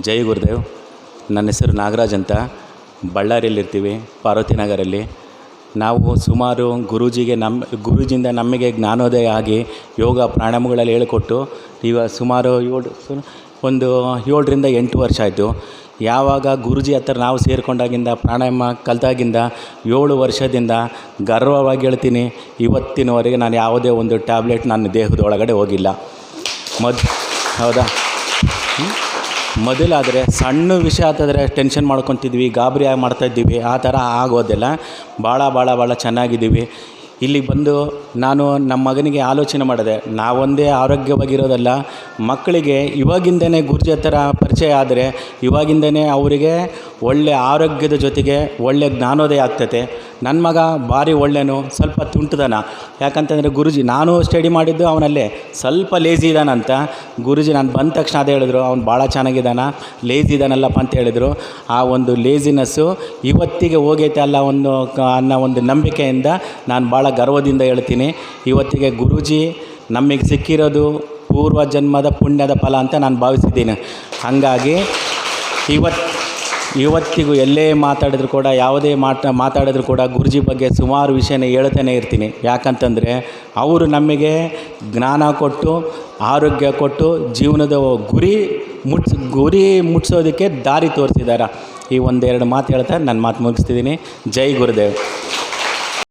ಜೈ ಗುರುದೇವ್. ನನ್ನ ಹೆಸರು ನಾಗರಾಜ್ ಅಂತ. ಬಳ್ಳಾರಿಯಲ್ಲಿರ್ತೀವಿ, ಪಾರ್ವತಿ ನಗರಲ್ಲಿ. ನಾವು ಸುಮಾರು ಗುರೂಜಿಗೆ ನಮ್ಮ ಗುರೂಜಿಯಿಂದ ನಮಗೆ ಜ್ಞಾನೋದಯ ಆಗಿ ಯೋಗ ಪ್ರಾಣಾಯಾಮಗಳಲ್ಲಿ ಹೇಳಿಕೊಟ್ಟು ಈಗ ಸುಮಾರು ಏಳು ಒಂದು ಏಳರಿಂದ ಎಂಟು ವರ್ಷ ಆಯಿತು. ಯಾವಾಗ ಗುರುಜಿ ಹತ್ರ ನಾವು ಸೇರಿಕೊಂಡಾಗಿಂದ, ಪ್ರಾಣಾಯಾಮ ಕಲಿತಾಗಿಂದ, ಏಳು ವರ್ಷದಿಂದ ಗರ್ವವಾಗಿ ಹೇಳ್ತೀನಿ, ಇವತ್ತಿನವರೆಗೆ ನಾನು ಯಾವುದೇ ಒಂದು ಟ್ಯಾಬ್ಲೆಟ್ ನನ್ನ ದೇಹದೊಳಗಡೆ ಹೋಗಿಲ್ಲ. ಮದ್, ಹೌದಾ? ಮೊದಲಾದರೆ ಸಣ್ಣ ವಿಷಯ ಆತಾದರೆ ಟೆನ್ಷನ್ ಮಾಡ್ಕೊತಿದ್ವಿ, ಗಾಬರಿ ಆಗಿ ಮಾಡ್ತಾಯಿದ್ದೀವಿ, ಆ ಥರ ಆಗೋದಿಲ್ಲ. ಭಾಳ ಭಾಳ ಭಾಳ ಚೆನ್ನಾಗಿದ್ದೀವಿ. ಇಲ್ಲಿಗೆ ಬಂದು ನಾನು ನಮ್ಮ ಮಗನಿಗೆ ಆಲೋಚನೆ ಮಾಡಿದೆ ನಾವೊಂದೇ ಆರೋಗ್ಯವಾಗಿರೋದಲ್ಲ, ಮಕ್ಕಳಿಗೆ ಇವಾಗಿಂದನೇ ಗುರ್ಜೆ ಥರ ಪರಿಚಯ ಆದರೆ, ಇವಾಗಿಂದನೇ ಅವರಿಗೆ ಒಳ್ಳೆಯ ಆರೋಗ್ಯದ ಜೊತೆಗೆ ಒಳ್ಳೆಯ ಜ್ಞಾನೋದಯ ಆಗ್ತೈತೆ. ನನ್ನ ಮಗ ಭಾರಿ ಒಳ್ಳೆಯನು ಸ್ವಲ್ಪ ತುಂಟದನ. ಯಾಕಂತಂದರೆ ಗುರುಜಿ, ನಾನು ಸ್ಟಡಿ ಮಾಡಿದ್ದು ಅವನಲ್ಲೇ. ಸ್ವಲ್ಪ ಲೇಜಿ ಇದ್ದಾನಂತ ಗುರುಜಿ ನಾನು ಬಂದ ತಕ್ಷಣ ಅದೇ ಹೇಳಿದ್ರು, ಅವ್ನು ಭಾಳ ಚೆನ್ನಾಗಿದ್ದಾನ ಲೇಜಿ ಇದ್ದಾನಲ್ಲಪ್ಪ ಅಂತ ಹೇಳಿದರು. ಆ ಒಂದು ಲೇಜಿನೆಸ್ಸು ಇವತ್ತಿಗೆ ಹೋಗೈತೆ ಅಲ್ಲ ಒಂದು ಅನ್ನೋ ಒಂದು ನಂಬಿಕೆಯಿಂದ ನಾನು ಭಾಳ ಗರ್ವದಿಂದ ಹೇಳ್ತೀನಿ. ಇವತ್ತಿಗೆ ಗುರುಜಿ, ನಮಗೆ ಸಿಕ್ಕಿರೋದು ಪೂರ್ವ ಜನ್ಮದ ಪುಣ್ಯದ ಫಲ ಅಂತ ನಾನು ಭಾವಿಸಿದ್ದೀನಿ. ಹಾಗಾಗಿ ಇವತ್ತು ಇವತ್ತಿಗೂ ಎಲ್ಲೇ ಮಾತಾಡಿದ್ರು ಕೂಡ, ಯಾವುದೇ ಮಾತ, ಮಾತಾಡಿದ್ರು ಕೂಡ ಗುರುಜಿ ಬಗ್ಗೆ ಸುಮಾರು ವಿಷಯನ ಹೇಳ್ತಾನೆ ಇರ್ತೀನಿ. ಯಾಕಂತಂದರೆ, ಅವರು ನಮಗೆ ಜ್ಞಾನ ಕೊಟ್ಟು, ಆರೋಗ್ಯ ಕೊಟ್ಟು, ಜೀವನದ ಗುರಿ ಮುಟ್ಸ್, ಗುರಿ ಮುಟ್ಸೋದಕ್ಕೆ ದಾರಿ ತೋರಿಸಿದ್ದಾರೆ ಈ ಒಂದೆರಡು ಮಾತು ಹೇಳ್ತಾ ನನ್ನ ಮಾತು ಮುಗಿಸ್ತಿದ್ದೀನಿ. ಜೈ ಗುರುದೇವ್.